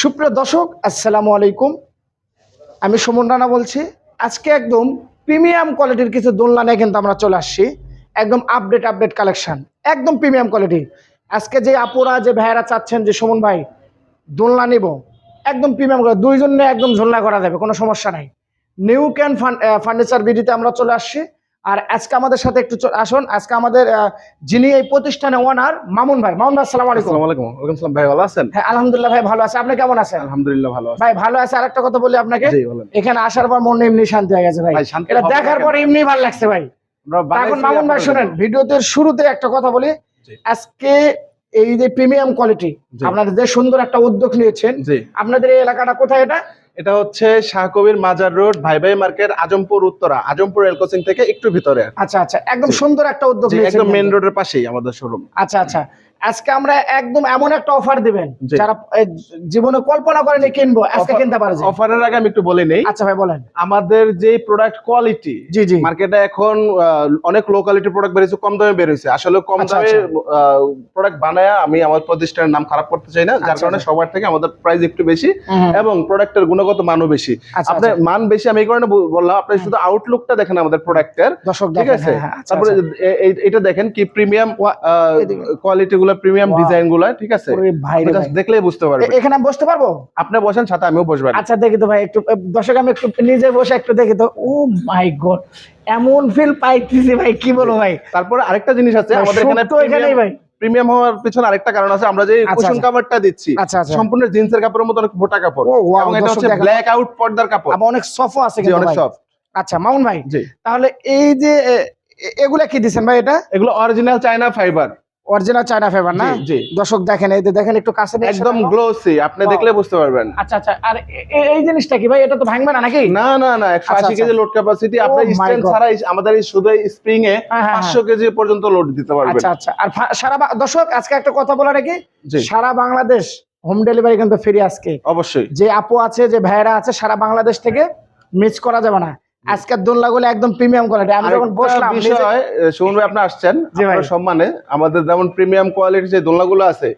সুপ্রিয় দর্শক, আসসালামু আলাইকুম। আমি সুমন রানা বলছি। আজকে একদম প্রিমিয়াম কোয়ালিটির কিছু দোলনা নিয়ে কিন্তু আমরা চলে আসছি। একদম আপডেট আপডেট কালেকশন একদম প্রিমিয়াম কোয়ালিটি আজকে যে আপুরা, যে ভাইয়েরা চাচ্ছেন যে সুমন ভাই, দোলনা নিব, একদম প্রিমিয়াম দুইজন নিয়ে একদম ঝোলনা করা যাবে, কোনো সমস্যা নাই। নিউ ক্যান ফার্নিচার বিডিতে আমরা চলে আসছি। আর আজকে আমাদের সাথে একটু আসুন। আজকে আমাদের যিনি এই প্রতিষ্ঠানে ওনার মামুন ভাই। মামুন ভাই আসসালামু আলাইকুম। আসসালামু আলাইকুম। ওয়ালাইকুম আসসালাম। ভাই ভালো আছেন? হ্যাঁ আলহামদুলিল্লাহ ভাই ভালো আছে। আপনি কেমন আছেন? আলহামদুলিল্লাহ ভালো আছি। ভাই ভালো আছে। আরেকটা কথা বলি আপনাকে। এখানে আসার পর মনে এমনি শান্তি হয়ে গেছে ভাই। এটা দেখার পর এমনি ভালো লাগছে ভাই। এখন মামুন ভাই শুনেন ভিডিওতে শুরুতে একটা কথা বলি। আজকে এই যে প্রিমিয়াম কোয়ালিটি। আপনাদের যে সুন্দর একটা উদ্যোগ নিয়েছেন আপনাদের এই এলাকাটা কোথায় এটা? এটা হচ্ছে শাহকবির মাজার রোড ভাই ভাই market Azampur Uttara. Azampur rail crossing থেকে একটু ভিতরে। আচ্ছা আচ্ছা। একদম সুন্দর একটা উদ্যোগ একদম মেন রোডের পাশেই আমাদের শোরুম আচ্ছা আচ্ছা। আজকে আমরা একদম এমন একটা অফার দিবেন যারা জীবনে কল্পনা করেনি কিনবো আজকে কিনতে পারে অফারের আগে আমি একটু বলে নেই। আচ্ছা ভাই বলেন। আমাদের যে প্রোডাক্ট কোয়ালিটি জি জি। মার্কেটে এখন অনেক লো কোয়ালিটির প্রোডাক্ট বেরিয়েছে কম দামে বেরিয়েছে। আসলে কম আচ্ছা, দামে প্রোডাক্ট বানায় আমি আমার প্রতিষ্ঠানের নাম খারাপ করতে চাই না যার আচ্ছা, কারণে আচ্ছা। সবার থেকে আমাদের প্রাইস একটু বেশি এবং প্রোডাক্টের গুণগত মানও বেশি। আচ্ছা, আপনার আচ্ছা। মান বেশি আমি এই কারণে বললাম আপনি শুধু আউটলুকটা দেখেন আমাদের প্রোডাক্টের দর্শক ঠিক আছে? হ্যাঁ, হ্যাঁ, আচ্ছা, তারপরে আচ্ছা। এটা দেখেন কি প্রিমিয়াম। কোয়ালিটি গুলো প্রিমিয়াম ডিজাইনগুলা ঠিক আছে? দেখলেই বুঝতে পারবেন এখানে আমি বসতে পারব? আপনি বসেন সাথে আমিও বসবেন আচ্ছা দেখি তো ভাই একটু দর্শক আমি একটু নিজে বসে একটু দেখি তো। ও মাই গড এমন ফিল পাইতেছি ভাই কি বলব ভাই? তারপরে আরেকটা জিনিস আছে আমাদের এখানে তো এখানেই ভাই। প্রিমিয়াম হওয়ার পিছনে আরেকটা কারণ আছে আমরা যে আচ্ছা, কুশন আচ্ছা। দিচ্ছি আচ্ছা আচ্ছা। সম্পূর্ণ জিন্সের কাপড়ের মতো অনেক মোটা কাপড়। ও, wow, এবং এটা হচ্ছে ব্ল্যাক আউট পর্দার কাপড়। অনেক সফট আছে কিন্তু অনেক। সফট আচ্ছা মামুন ভাই তাহলে এই যে এগুলা কি দিছেন ভাই এটা? এগুলো original China fiber original China favour না? জি। দর্শক দেখেন এই যে দেখেন একটু কাছে একদম গ্লোসি আপনি দেখলে বুঝতে পারবেন। আচ্ছা আচ্ছা আর এই জিনিসটা কি ভাই? এটা তো ভাঙবে না নাকি? না না না একশো আচ্ছা, আশি আচ্ছা। কেজি লোড ক্যাপাসিটি আপনার স্ট্যান্ড. ছাড়া আমাদের এই শুধু স্প্রিং এ হ্যাঁ, হ্যাঁ, হ্যাঁ। পাঁচশো কেজি পর্যন্ত লোড দিতে পারবেন। আচ্ছা আচ্ছা আর সারা দর্শক আজকে একটা কথা বলা নাকি? জি। সারা বাংলাদেশ হোম ডেলিভারি কিন্তু ফ্রি আজকে। অবশ্যই। যে আপু আছে যে ভাইয়েরা আছে সারা বাংলাদেশ থেকে মিস করা যাবে না। আজকের দোলনাগুলো একদম প্রিমিয়াম কোয়ালিটি আমি যখন বসলাম বিষয় সুমন ভাই আপনি আসছেন আপনার সম্মানে আমাদের যেমন প্রিমিয়াম কোয়ালিটির যে দোলনাগুলো আছে।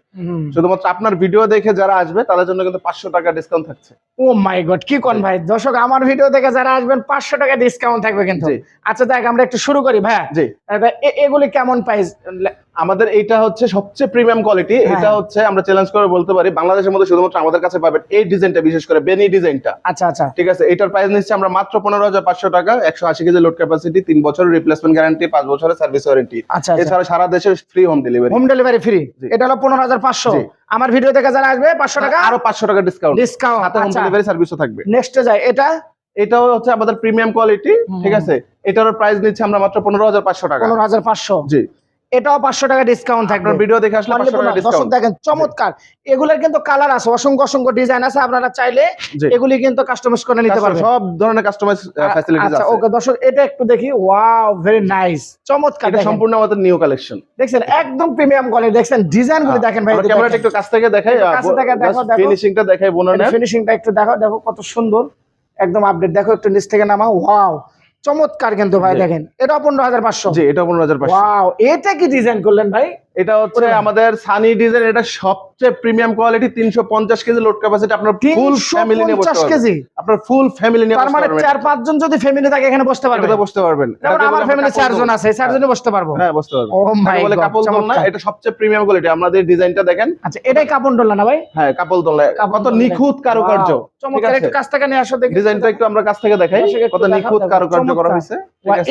শুধুমাত্র আপনার ভিডিও দেখে যারা আসবে তাদের জন্য কিন্তু পাঁচশো টাকা ডিসকাউন্ট থাকছে। ও মাই গড কি কোন ভাই? দর্শক আমার ভিডিও দেখে যারা আসবেন পাঁচশো টাকা ডিসকাউন্ট থাকবে কিন্তু। আচ্ছা দেখ আমরা একটু শুরু করি ভাই। জি। এগুলি কেমন প্রাইস আমাদের এইটা হচ্ছে সবচেয়ে প্রিমিয়াম কোয়ালিটি। এটা হচ্ছে আমরা চ্যালেঞ্জ করে বলতে পারি বাংলাদেশের মধ্যে শুধুমাত্র আমাদের কাছে পাবেন এই ডিজাইনটা বিশেষ করে বেনি ডিজাইনটা আচ্ছা আচ্ছা। ঠিক আছে এটার প্রাইস নিচ্ছে আমরা মাত্র পনেরো হাজার পাঁচশো টাকা একশো আশি কেজি লোড ক্যাপাসিটি তিন বছর রিপ্লেসমেন্ট গ্যারান্টি পাঁচ বছরের সার্ভিস ওয়ারেন্টি আচ্ছা আচ্ছা। এছাড়া সারা দেশে free home delivery home delivery free এটা হলো পনেরো হাজার পাঁচশো। আমার ভিডিও দেখে যারা আসবে পাঁচশো টাকা? আরও পাঁচশো টাকা ডিসকাউন্ট ডিসকাউন্ট সাথে হোম আচ্ছা। ডেলিভারি সার্ভিসও থাকবে। নেক্সটে যায় এটা? এটাও হচ্ছে আমাদের প্রিমিয়াম কোয়ালিটি ঠিক আছে? এটারও প্রাইস নিচ্ছে আমরা মাত্র পনেরো হাজার পাঁচশো টাকা। পনেরো হাজার পাঁচশো। জি। এটাও পাঁচশো টাকা ডিসকাউন্ট থাকবে। ভিডিও দেখে আসলে দর্শক দেখেন চমৎকার। এগুলোর কিন্তু কালার আছে অসংখ্য অসংখ্য ডিজাইন আছে আপনারা চাইলে এগুলি কিন্তু কাস্টমাইজ করে নিতে পারবেন। সব ধরনের কাস্টমাইজ আচ্ছা আছে। ওকে দর্শক এটা একটু দেখি। ওয়াও ভেরি নাইস চমৎকার এটা সম্পূর্ণ আমাদের নিউ কালেকশন দেখছেন একদম প্রিমিয়াম কোয়ালিটি দেখছেন ডিজাইনগুলো দেখেন ভাই ক্যামেরাটা একটু কাছ থেকে দেখাই একটু কাছে থেকে দেখো, দেখো। ফিনিশিংটা দেখাই বোনের ফিনিশিংটা একটু দেখো দেখো কত সুন্দর একদম আপডেট দেখো একটু নিচ থেকে নামাও। ওয়াও চমৎকার কিন্তু ভাই দেখেন এটা পনেরো হাজার পাঁচশো। জি এটা পনেরো হাজার পাঁচশো। এটা কি ডিজাইন করলেন ভাই? এটা হচ্ছে আমাদের সানি ডিজাইন এটা সবচেয়ে প্রিমিয়াম কোয়ালিটি তিনশো পঞ্চাশ কেজি লোড ক্যাপাসিটি আপনার ফুল ফ্যামিলি নিয়ে বসতে কেজি? আপনার ফুল ফ্যামিলি নিয়ে তার মানে চার পাঁচজন যদি ফ্যামিলি থাকে এখানে বসতে পারবে? এটাতে বসতে পারবেন। যেমন আমার ফ্যামিলি কাপল চারজন দোল। আছে এই চারজনে বসতে পারব। হ্যাঁ বসতে পারবেন ও মাই গড কাপল দোলনা এটা সবচেয়ে প্রিমিয়াম কোয়ালিটি আমাদের ডিজাইনটা দেখেন। আচ্ছা এটাই কাপড় ডোলা না ভাই? হ্যাঁ কাপল দোলনা কত দোলনা। নিখুঁত কারুকার্য। চমৎকার একটু কাছ থেকে নিয়ে আসো দেখি। ডিজাইনটা একটু আমরা কাছ থেকে দেখাই। কত নিখুঁত কারুকার্য করা হয়েছে?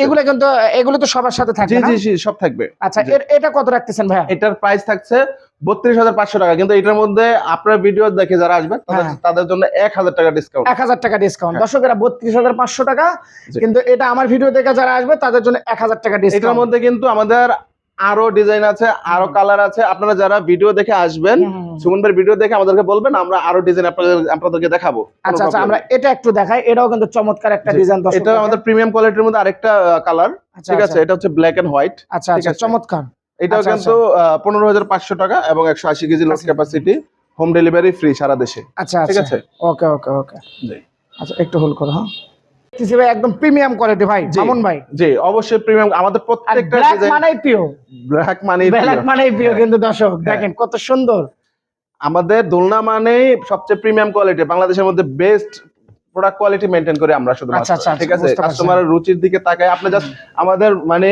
এগুলো কিন্তু এগুলো তো সবার সাথে থাকবে জি জি সব থাকবে। আচ্ছা এটা কত রাখতেছেন ভাইয়া? এটার প্রাইস থাকছে বত্রিশ হাজার পাঁচশো টাকা। কিন্তু এটার মধ্যে আপনার ভিডিও দেখে যারা আসবে তাদের হ্যাঁ। জন্য এক হাজার টাকা ডিসকাউন্ট এক হাজার টাকা ডিসকাউন্ট হ্যাঁ। দর্শকেরা বত্রিশ হাজার পাঁচশো টাকা কিন্তু এটা আমার ভিডিও দেখে যারা আসবে তাদের জন্য এক হাজার টাকা এটার ডিসকাউন্ট মধ্যে কিন্তু আমাদের আরও ডিজাইন আছে আরও কালার আছে। আপনারা যারা ভিডিও দেখে আসবেন সুমন ভাইয়ের ভিডিও দেখে আমাদেরকে বলবেন আমরা আরও ডিজাইন আপনাদের আপনাদেরকে দেখাবো। আচ্ছা আচ্ছা আমরা এটা একটু দেখাই এটাও কিন্তু চমৎকার একটা ডিজাইন এটা আমাদের প্রিমিয়াম কোয়ালিটির মধ্যে আরেকটা কালার আচ্ছা, ঠিক আছে? আচ্ছা। এটা হচ্ছে ব্ল্যাক এন্ড হোয়াইট আচ্ছা আচ্ছা চমৎকার। এটাও আচ্ছা, কিন্তু পনেরো হাজার পাঁচশো টাকা এবং একশো আশি কেজি লোড আচ্ছা। ক্যাপাসিটি হোম ডেলিভারি ফ্রি সারা দেশে। আচ্ছা ঠিক আচ্ছা। আছে? ওকে ওকে ওকে। আচ্ছা একটু হোল্ড করো হ্যাঁ। একদম প্রিমিয়াম কোয়ালিটি ভাই। মামুন ভাই। জি অবশ্যই প্রিমিয়াম আমাদের প্রত্যেকটা ব্ল্যাক মানেই পিও ব্ল্যাক মানে ব্ল্যাক মানেই পিও কিন্তু দর্শক হ্যাঁ। দেখেন কত সুন্দর। আমাদের দোলনা মানেই সবচেয়ে প্রিমিয়াম কোয়ালিটি বাংলাদেশের মধ্যে বেস্ট প্রোডাক্ট কোয়ালিটি মেনটেন করে আমরা শুধু আচ্ছা, আচ্ছা, ঠিক আছে? কাস্টমারের রুচির দিকে তাকায়। আপনি জাস্ট আমাদের মানে।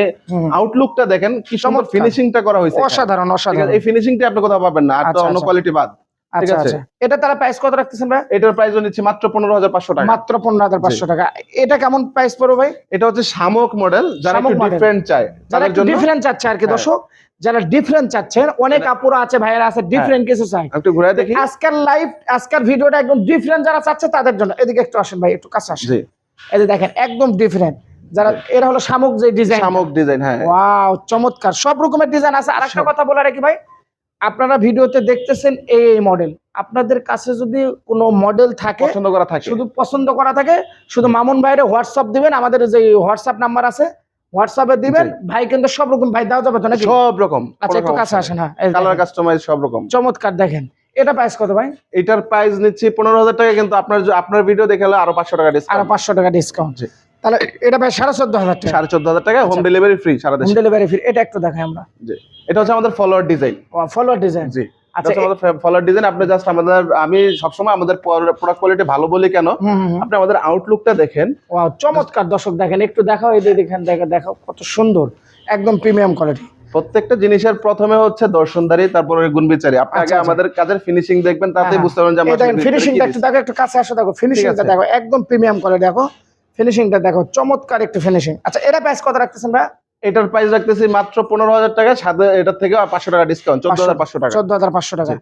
আউটলুকটা দেখেন কি সুন্দর। ফিনিশিংটা করা হয়েছে অসাধারণ অসাধারণ। এই ফিনিশিংটা আপনি কোথাও পাবেন না। আর তো আচ্ছা, অন্য আচ্ছা। কোয়ালিটি বাদ। আচ্ছা আছে। আচ্ছা। এটা তারা প্রাইস কত রাখতেছেন ভাই? এটার প্রাইস নিচ্ছি মাত্র পনেরো হাজার পাঁচশো টাকা। মাত্র পনেরো হাজার পাঁচশো টাকা। এটা কেমন প্রাইস পড়বে ভাই? এটা হচ্ছে শামুক মডেল যারা শামুক একটু ডিফারেন্ট চায় তাদের জন্য ডিফারেন্ট চাচ্ছে আর কি হ্যাঁ। দর্শক। যারা ডিফারেন্ট চাচ্ছেন অনেক আপুরা আছে ভাইয়েরা আছে ডিফারেন্ট কিছু চাই। একটু ঘুরে দেখি। আজকের লাইভ আজকের ভিডিওটা একদম ডিফারেন্ট যারা চাচ্ছে তাদের জন্য। এদিকে একটু আসেন ভাই একটু কাছে আসেন। জি। এই যে দেখেন একদম ডিফারেন্ট যারা এরা হলো শামুক যে ডিজাইন শামুক ডিজাইন হ্যাঁ। ওয়াও চমৎকার। সব রকমের ডিজাইন আছে। আরেকটা কথা বলে রাখি ভাই আপনারা ভিডিওতে দেখতেছেন এই এই মডেল আপনাদের কাছে যদি কোনো মডেল থাকে পছন্দ করা থাকে। শুধু পছন্দ করা থাকে শুধু মামুন ভাইরে হোয়াটসঅ্যাপ দিবেন আমাদের যে হোয়াটসঅ্যাপ নাম্বার আছে হোয়াটসঅ্যাপে দিবেন ভাই কিন্তু সব রকম ভাই দেওয়া যাবে তো নাকি? সব রকম। আচ্ছা একটু কাছে আসেন হ্যাঁ কালার কাস্টমাইজ সব রকম। চমৎকার দেখেন। এটা প্রাইস কত ভাই? এটার প্রাইস নিচ্ছি পনেরো হাজার টাকা কিন্তু আপনার আপনার ভিডিও দেখে আরও পাঁচশো টাকা ডিসকাউন্ট আরও ডিসকাউন্ট পাঁচশো টাকা ডিসকাউন্ট। তাহলে এটা ভাই সাড়ে চোদ্দ হাজার টাকা। সাড়ে চোদ্দ হাজার টাকা হোম। ডেলিভারি ফ্রি সারা দেশে। হোম ডেলিভারি ফ্রি এটা একটু দেখাই আমরা। জি। এটা হচ্ছে আমাদের ফলোয়ার ডিজাইন ফলোয়ার ডিজাইন জি। আমাদের ফলোয়ার ডিজাইন আপনি জাস্ট আমাদের আমি সবসময় আমাদের প্রোডাক্ট কোয়ালিটি ভালো বলি কেন? হুম হুম হুম। আপনি আমাদের আউটলুকটা দেখেন। চমৎকার দর্শক দেখেন একটু দেখাও এই দেখেন দেখো দেখাও কত সুন্দর একদম প্রিমিয়াম কোয়ালিটি প্রত্যেকটা জিনিসের প্রথমে হচ্ছে দর্শনদারি তারপরে গুণবিচারী আপনি আচ্ছা, আগে আচ্ছা। আমাদের কাজের ফিনিশিং দেখবেন তাতে হ্যাঁ, বুঝতে পারবেন যে ফিনিশিংটা একটু দেখো একটু কাছে আসো দেখো ফিনিশিংটা দেখো একদম প্রিমিয়াম কোয়ালিটি দেখো ফিনিশিংটা দেখো চমৎকার একটু ফিনিশিং আচ্ছা এটা প্রাইস কত রাখতেছেন ভাই? এটার প্রাইস রাখতেছি মাত্র পনেরো হাজার টাকা সাথে এটার থেকে পাঁচশো টাকা ডিসকাউন্ট চোদ্দ হাজার পাঁচশো টাকা। চোদ্দ হাজার পাঁচশো টাকা।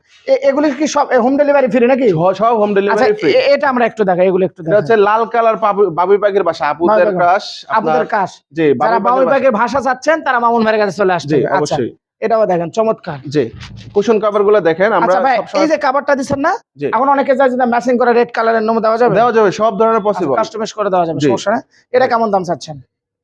এগুলি কি সব হোম ডেলিভারি ফ্রি নাকি? সব হোম আচ্ছা ডেলিভারি ফ্রি এটা আমরা একটু দেখাই এগুলো একটু এটা হচ্ছে লাল কালার বাবুই পাখির বাসা আপুদের কাশ আপনাদের কাজ জি যারা বাবুই পাখির ভাষা চাচ্ছেন তারা মামুন ভাইয়ের কাছে চলে আসছে আচ্ছা অবশ্যই। এটাও দেখেন চমৎকার। জি কুশন কভারগুলো দেখেন আমরা আচ্ছা এই যে কাভারটা দিচ্ছেন না। এখন অনেকে যে ম্যাচিং করে রেড কালারের নাম দেওয়া যাবে? দেওয়া যাবে সব ধরনের পসিবল কাস্টমাইজ করে দেওয়া যাবে সমস্যা এটা কেমন দাম চাচ্ছেন?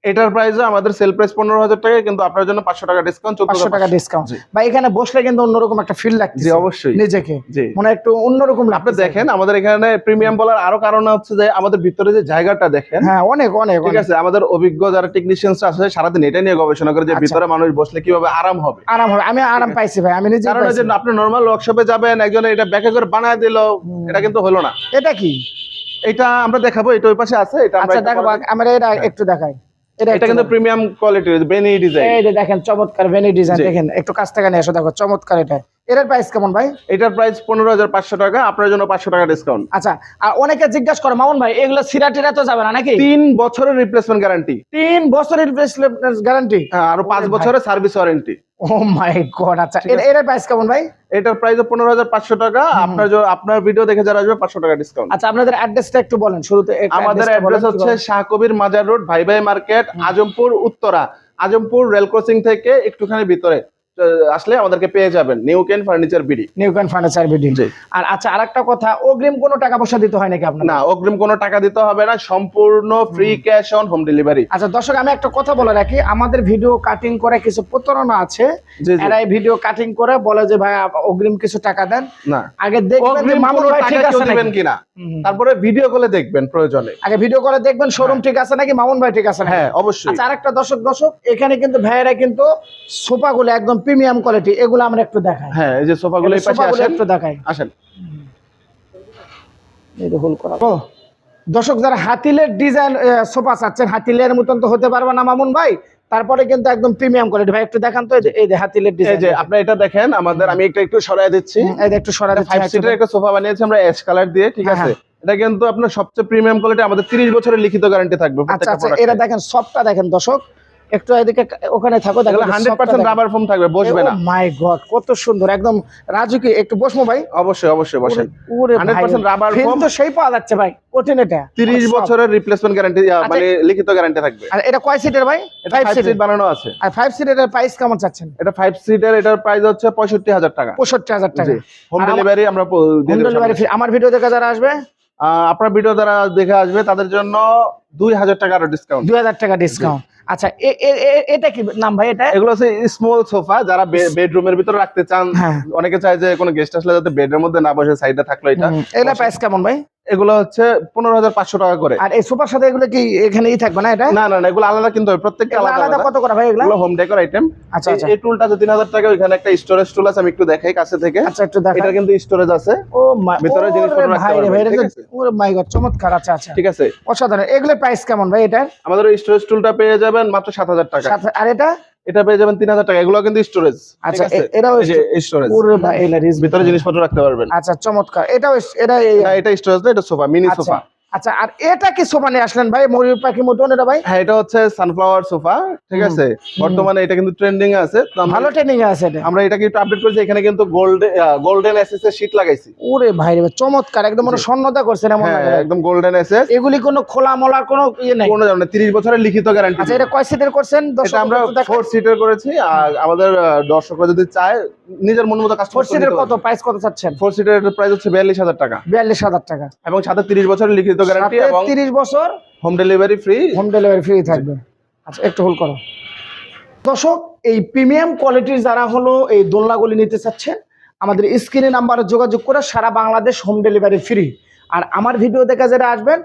এটার আমাদের সেল প্রাইস পনেরো হাজার টাকা কিন্তু আপনার জন্য পাঁচশো টাকা ডিসকাউন্ট পাঁচশো টাকা ডিসকাউন্ট বা এখানে বসলে কিন্তু অন্যরকম একটা ফিল লাগছে অবশ্যই। নিজেকে। মানে একটু অন্যরকম আপনি দেখেন আমাদের এখানে প্রিমিয়াম বলার আরও কারণ হচ্ছে যে আমাদের ভিতরে যে জায়গাটা দেখেন হ্যাঁ অনেক অনেক ঠিক আছে আমাদের অভিজ্ঞ যারা টেকনিশিয়ানস আছে সারাদিন এটা নিয়ে গবেষণা করে যে আচ্ছা। ভিতরে মানুষ বসলে কীভাবে আরাম হবে। আরাম হবে। আমি আরাম পাইছি ভাই আমি নিজে কারণ এই যে আপনি নর্মাল ওয়ার্কশপে যাবেন একজন এটা ব্যাকে করে বানায় দিল এটা কিন্তু হলো না। এটা কি? এটা আমরা দেখাবো এটা ওই পাশে আছে এটা আমরা আচ্ছা একটু দেখো। আমরা এটা একটু দেখাই। এটা কিন্তু প্রিমিয়াম কোয়ালিটির ভেনি ডিজাইন এই দেখেন চমৎকার ভেনি ডিজাইন। দেখেন একটু কাছ থেকে নিয়ে এসো দেখো চমৎকার এটা। এটার প্রাইস কেমন ভাই? এটার প্রাইস পনেরো হাজার পাঁচশো টাকা আপনার জন্য পাঁচশো টাকা ডিসকাউন্ট আচ্ছা আর অনেকে জিজ্ঞাসা করে মামুন ভাই এগুলো সিরা টিরা তো যাবে না নাকি? তিন বছরের রিপ্লেসমেন্ট গ্যারান্টি তিন বছরের গ্যারান্টি আরও পাঁচ বছরের service warranty oh my god আচ্ছা আছে। এর প্রাইস কেমন ভাই? এটার প্রাইস পনেরো হাজার পাঁচশো টাকা আপনার আপনার ভিডিও দেখে যারা আসবে পাঁচশো টাকা ডিসকাউন্ট আচ্ছা আপনাদের অ্যাড্রেসটা একটু বলেন শুরুতে আমাদের address টা বলেন, অ্যাড্রেস হচ্ছে কিভাবে- শাহ কবির মাজার রোড ভাই ভাই market Azampur Uttara. Azampur rail crossing থেকে একটুখানি ভিতরে। আসলে আমাদেরকে পেয়ে যাবেন new can furniture BD. New can furniture building জি। আর আচ্ছা আরেকটা কথা অগ্রিম কোনো টাকা পয়সা দিতে হয় নাকি আপনার না অগ্রিম কোনো টাকা দিতে হবে না সম্পূর্ণ free cash on home delivery আচ্ছা দর্শক আমি একটা কথা বলে রাখি আমাদের ভিডিও কাটিং করে কিছু প্রতারণা আছে। এরা এই ভিডিও কাটিং করে বলে যে ভাই অগ্রিম কিছু টাকা দেন। না। আগে দেখবেন মামুন ভাই ঠিক আছে দিবেন নাকি? কিনা। তারপরে ভিডিও কলে দেখবেন প্রয়োজনে। আগে ভিডিও কলে দেখবেন শোরুম ঠিক আছে নাকি মামুন ভাই ঠিক আছে হ্যাঁ অবশ্যই। আচ্ছা আরেকটা দর্শক দর্শক এখানে কিন্তু ভাইয়েরা কিন্তু সোফাগুলো একদম প্রিমিয়াম কোয়ালিটি এগুলো আমরা একটু দেখাই। হ্যাঁ এই যে সোফাগুলো এই পাশে আসেন। একটু দেখাই। আসেন। এই যে হোল করা। ও, দর্শক যারা হাতিলের ডিজাইন সোফা চাচ্ছেন হাতিলের মতন তো হতে পারবে না মামুন ভাই। তারপরে কিন্তু একদম প্রিমিয়াম কোয়ালিটি ভাই একটু দেখান তো এই যে- হাতিলের এই যে আপনি এটা দেখেন আমাদের আমি একটা একটু সরাই দিচ্ছি। এই যে একটু সরা ফাইভ সিটের একটা। সোফা বানিয়েছি আমরা এস কালার দিয়ে ঠিক হ্যাঁ, আছে? এটা কিন্তু আপনার সবচেয়ে প্রিমিয়াম কোয়ালিটি আমাদের 30 বছরের লিখিত গ্যারান্টি থাকবে আচ্ছা আচ্ছা এটা দেখেন সবটা দেখেন দর্শক। একটু এদিকে ওখানে থাকো এগুলো 100% রাবার ফোম থাকবে বসবে না। মাই গড কত সুন্দর একদম রাজু কি একটু বসবো ভাই? অবশ্যই অবশ্যই বসেন। ওরে 100% rubber ফিল তো সেই পাওয়া যাচ্ছে ভাই এটা। 30 বছরের রিপ্লেসমেন্ট গ্যারান্টি মানে লিখিত গ্যারান্টি থাকবে। আর এটা কয় সিটের ভাই? এটা ফাইভ 5 সিট বানানো আছে। আর সিটের প্রাইস কেমন চাচ্ছেন? এটা 5 সিটের এটার প্রাইস হচ্ছে 65000 টাকা। পঁয়ষট্টি হাজার টাকা। হোম ডেলিভারি আমরা হোম ডেলিভারি আমার ভিডিও দেখে যারা আসবে? আপনার ভিডিও দ্বারা দেখে আসবে তাদের জন্য 2000 টাকা আরও ডিসকাউন্ট দুই হাজার টাকা ডিসকাউন্ট আচ্ছা এটা কি নাম ভাই এটা? এগুলো হচ্ছে স্মল সোফা যারা বেডরুমের ভিতরে রাখতে চান হ্যাঁ। অনেকে চায় যে কোনো গেস্ট আসলে যাতে বেডের মধ্যে না বসে সাইডে থাকল এটা। এটা প্রাইস কেমন ভাই? এগুলো হচ্ছে পনেরো হাজার পাঁচশো টাকা করে। আর এই সোফার সাথে এগুলো কি এখানেই থাকবে না এটা? না না না এগুলো আলাদা কিনতে প্রত্যেকটা আলাদা কত করে ভাই এগুলো? হোম ডেকোর আইটেম আচ্ছা আচ্ছা। এই টুলটা আছে তিন হাজার টাকা ওইখানে একটা স্টোরেজ টুল আছে আমি একটু দেখাই কাছে থেকে। আচ্ছা একটু দেখা এটা কিন্তু স্টোরেজ আছে। ও ভিতরে জিনিসপত্র রাখতে রে ভাই তো-? ওরে মাই গড চমৎকার আচ্ছা আচ্ছা। ঠিক আছে। অসাধারণ। এগুলোর প্রাইস কেমন ভাই এটা আমাদের ওই স্টোরেজ টুলটা পেয়ে যাবেন মাত্র সাত হাজার টাকা। আর এটা? এটা পেয়ে যাবেন তিন হাজার টাকা। এগুলো কিন্তু স্টোরেজ আচ্ছা এটাও স্টোরেজ ভিতরে জিনিসপত্র রাখতে পারবেন। আচ্ছা চমৎকার। এটাও এটা এটা স্টোরেজ না এটা সোফা মিনি সোফা আচ্ছা আর এটা কি সোফা নিয়ে আসলেন ভাই? ময়ূর পাখি মতন এটা ভাই? হ্যাঁ এটা হচ্ছে সানফ্লাওয়ার সোফা ঠিক আছে? বর্তমানে এটা কিন্তু ট্রেন্ডিং এ আছে ভালো ট্রেনিং আছে এটা। আমরা এটাকে একটু আপডেট করেছি এখানে কিন্তু গোল্ড গোল্ডেন এসএস এর শীট লাগাইছি। ওরে ভাই রে চমৎকার একদম মনে স্বর্ণতা করছেন এমন হ্যাঁ একদম গোল্ডেন এসএস এগুলি কোনো খোলা মলার কোনো ইয়ে নাই। কোনো জানেন 30 বছরের লিখিত গ্যারান্টি আচ্ছা এটা কয় সিটের করছেন? এটা আমরা ফোর সিটার করেছি আর আমাদের দর্শকরা যদি চায় নিজের মন মতো ফোর কাস্টমার সিটের কত? প্রাইস কত চাচ্ছেন? ফোর সিটার প্রাইস হচ্ছে বিয়াল্লিশ হাজার টাকা। বিয়াল্লিশ হাজার টাকা। এবং সাথে 30 বছরের লিখিত গ্যারান্টি এবং তিরিশ বছর home delivery free home delivery free থাকবে। আচ্ছা একটু হোল্ড করো। দর্শক এই প্রিমিয়াম কোয়ালিটির যারা হলো এই দোলনাগুলি নিতে চাচ্ছেন আমাদের স্ক্রিনে নাম্বারে যোগাযোগ করে সারা বাংলাদেশ হোম ডেলিভারি ফ্রি আর আমার ভিডিও দেখে যারা আসবেন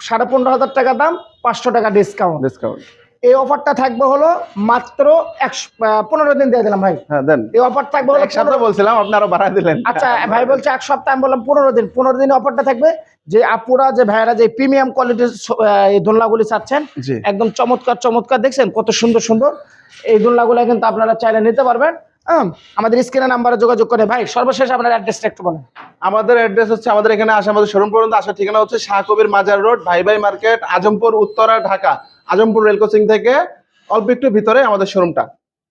সাড়ে পনেরো হাজার টাকা দাম পাঁচশো টাকা ডিসকাউন্ট ডিসকাউন্ট এই অফারটা থাকবে হলো মাত্র একশো পনেরো দিন দিয়ে দিলাম ভাই। হ্যাঁ দেন। এই অফার থাকবে হলো এক সপ্তাহ বলছিলাম আপনি আরও বাড়ায় দিলেন। আচ্ছা ভাই বলছে এক সপ্তাহ আমি বললাম পনেরো দিন। পনেরো দিন অফারটা থাকবে। যে আপুরা যে ভাইয়েরা যে প্রিমিয়াম কোয়ালিটির এই দোলনাগুলি চাচ্ছেন একদম চমৎকার চমৎকার দেখছেন? কত সুন্দর সুন্দর। এই দোলনাগুলো কিন্তু আপনারা চাইলে নিতে পারবেন। আমাদের স্ক্রিনে নাম্বারে যোগাযোগ করে। ভাই সর্বশেষ আপনার অ্যাড্রেসটা একটু বলেন। আমাদের অ্যাড্রেস হচ্ছে আমাদের এখানে আসা আমাদের শোরুম পর্যন্ত। আসার ঠিকানা হচ্ছে শাহকবির মাজার রোড ভাই ভাই market Azampur Uttara Dhaka. Azampur rail crossing থেকে অল্প একটু ভিতরে আমাদের শোরুমটা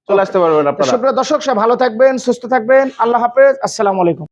চলে আসতে পারবেন আপনারা। দর্শক সব ভালো থাকবেন সুস্থ থাকবেন। আল্লাহ হাফেজ। আসসালামু আলাইকুম।